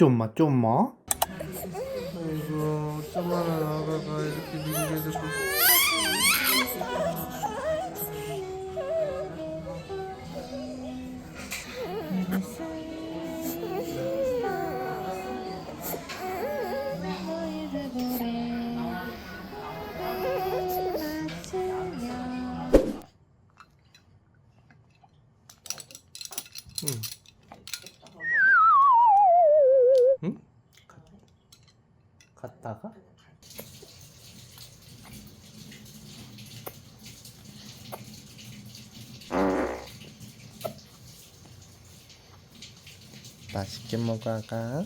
좀만 좀만. 아이고 좀만 나가가 이렇게 미국에서 맛있게 먹어 아가.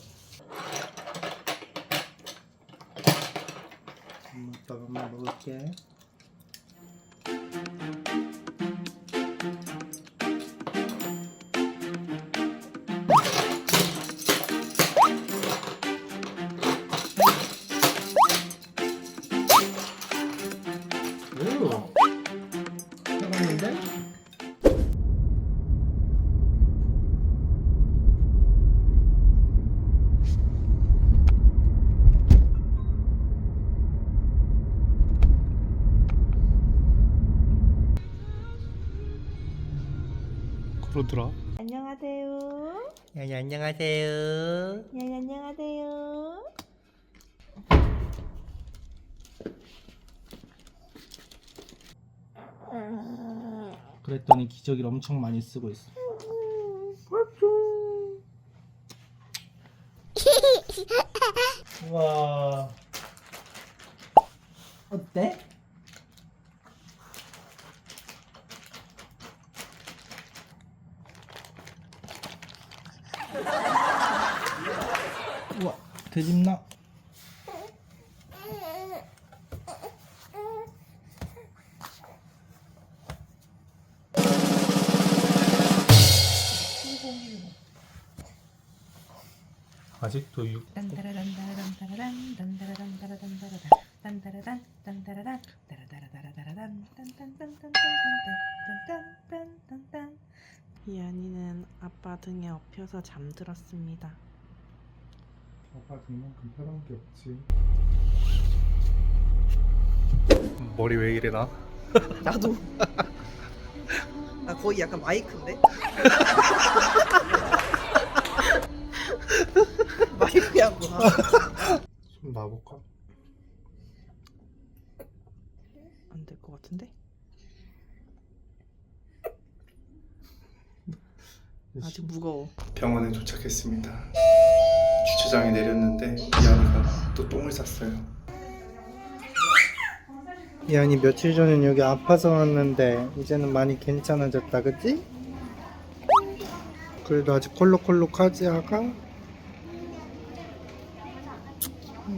엄마 아빠가 먹을게 그러더라 안녕하세요. 야, 안녕하세요 네, 안녕하세요. 그랬더니 기저귀를 엄청 많이 쓰고 있어 우와 어때? 우와 돼집나 아직도 육 딴따라란 따라란 따라란 딴따라란 따라란 따라란 딴따라란 딴따라란 따라따라따라따라란 딴딴딴 딴딴딴딴딴딴딴 이안이는 아빠 등에 엎여서 잠들었습니다. 아빠 등만큼 편한 게 없지. 머리 왜 이래 나? 나도. 나 거의 약간 마이크인데? 마이크야구나 좀 놔볼까? 안될 것 같은데? 아직 무거워. 병원에 도착했습니다 주차장에 내렸는데 이한이가 또 똥을 쌌어요 이한이 며칠 전엔 여기 아파서 왔는데 이제는 많이 괜찮아졌다 그치? 그래도 아직 콜록콜록하지 아가?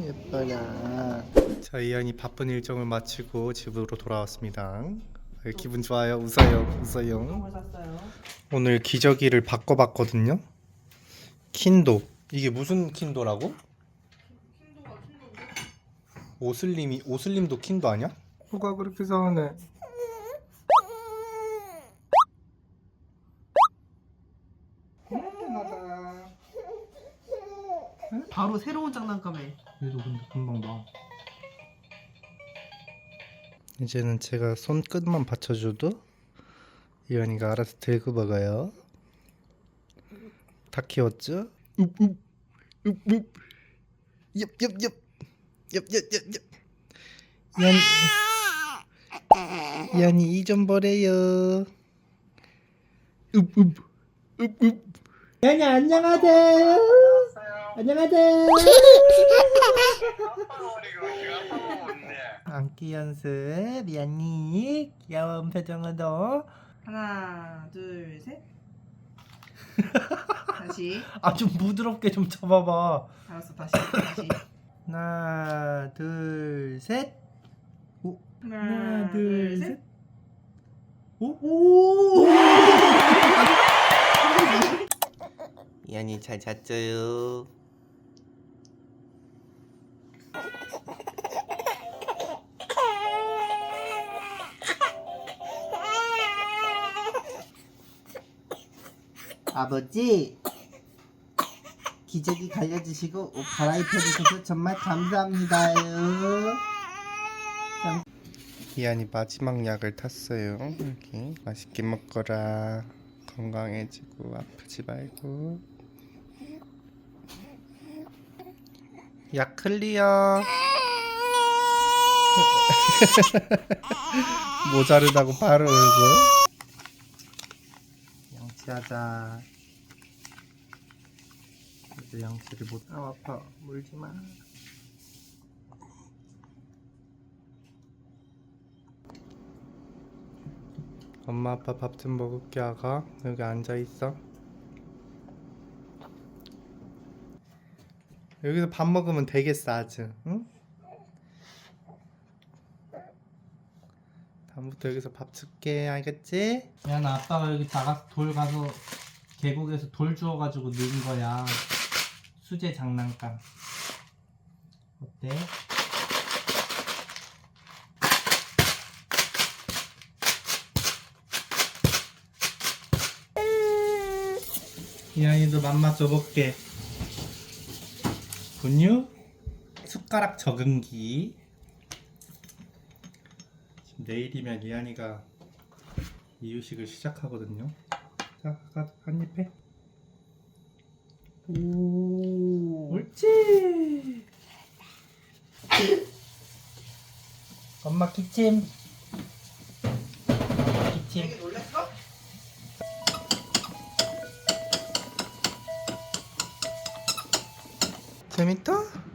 예뻐라 자 이한이 바쁜 일정을 마치고 집으로 돌아왔습니다 기분 좋아요 웃어요 웃어요? 오늘 기저귀를 바꿔봤거든요. 킨도 이게 무슨 킨도라고? 오슬림이 오슬림도 킨도 아니야? 뭐가 그렇게 서운해? 바로 새로운 장난감에 얘도 근데 금방 나. 이제는 제가 손끝만 받쳐줘도 이현이가 알아서 들고 먹어요. 다 키웠죠? 읍읍 읍읍 엽엽엽 엽엽엽엽 이현이 이현이 이좀 보래요. 읍 읍 읍읍 이현이 안녕하세요. 안녕하세요. 안기 연습 미안니 귀여운 표정으로 하나 둘 셋 다시. 아 좀 부드럽게 좀 잡아봐. 알았어 다시 다시. 하나 둘셋. 하나, 둘 셋. 오? 오! 이한이 잘 잤어요 아버지 기저귀 갈려주시고 옷 갈아입혀주셔서 정말 감사합니다요. 이한이 마지막 약을 탔어요. 여기 맛있게 먹거라. 건강해지고 아프지 말고. 약 클리어. 모자르다고 바로 울고. 양치하자. 이제 양치를 못. 아 아파. 물지 마. 엄마 아빠 밥 좀 먹을게 아가 여기 앉아 있어 여기서 밥 먹으면 되겠어 아주 응? 다음부터 여기서 밥 줄게 알겠지? 야 나 아빠가 여기 나가서 돌 가서 계곡에서 돌 주워가지고 넣은 거야 수제 장난감 어때? 이안이도 맘마 줘볼게. 분유 숟가락 적응기. 내일이면 이안이가 이유식을 시작하거든요. 자, 가, 한입 해. 오, 옳지. 엄마 기침. 엄마 기침. 재밌다?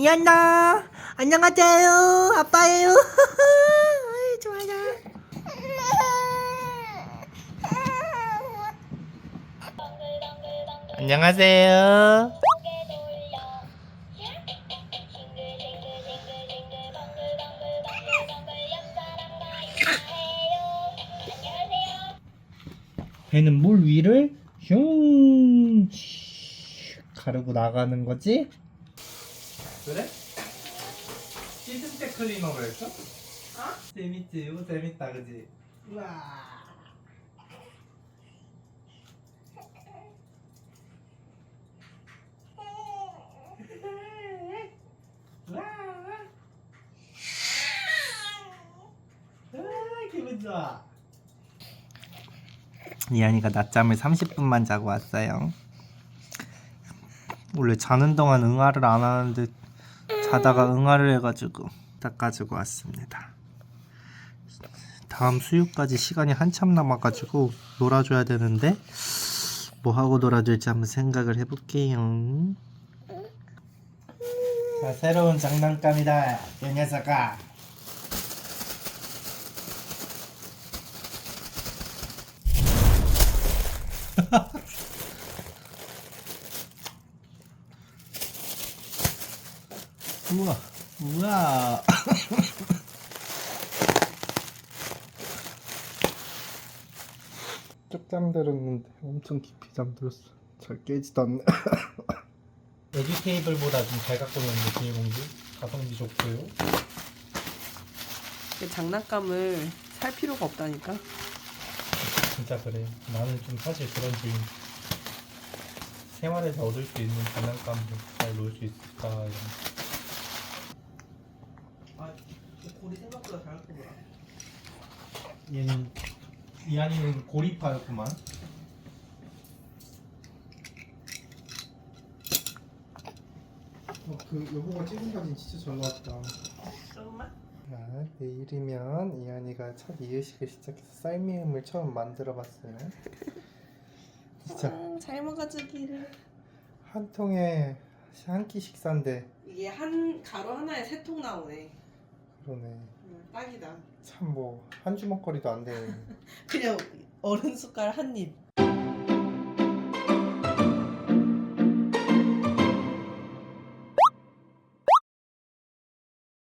이안나 안녕하세요 아빠예요. 아이, 좋아요. 안녕하세요. 배는 물 위를 슝 가르고 나가는 거지? 그래? 시스템 클리너로 했어? 어? 재밌지? 이거 재밌다 그지? 우와. 아, 기분 좋아. 이한이가 낮잠을 30분만 자고 왔어요. 원래 자는 동안 응아를 안 하는데 자다가 응아를 해가지고 닦아주고 왔습니다. 다음 수유까지 시간이 한참 남아가지고 놀아줘야 되는데 뭐 하고 놀아줄지 한번 생각을 해볼게요. 자, 새로운 장난감이다, 이 녀석아. 우와, 우와. 쭉 잠들었는데 엄청 깊이 잠들었어. 잘 깨지도 않네. 애기 테이블보다 좀 잘 갖고 노는데 비닐봉지 가성비 좋고요. 장난감을 살 필요가 없다니까. 진짜 그래. 나는 좀 사실 그런 주의. 생활에서 얻을 수 있는 장난감도 잘 놓을 수 있을까 이런. 아, 고리 생각보다 잘 크더라. 얘는 이한이는 고리파였구만. 어, 그 여보가 찍은 사진 진짜 잘 나왔다. 정말? 자, 내일이면 이한이가 첫 이유식을 시작해서 쌀미음을 처음 만들어봤어요. 진짜 아, 잘 먹어주기를. 한 통에 한 끼 식사인데 이게 한 가루 하나에 세 통 나오네. 그러네. 음, 딱이다. 참 뭐 한 주먹거리도 안 되는. 그냥 어른 숟갈 한 입.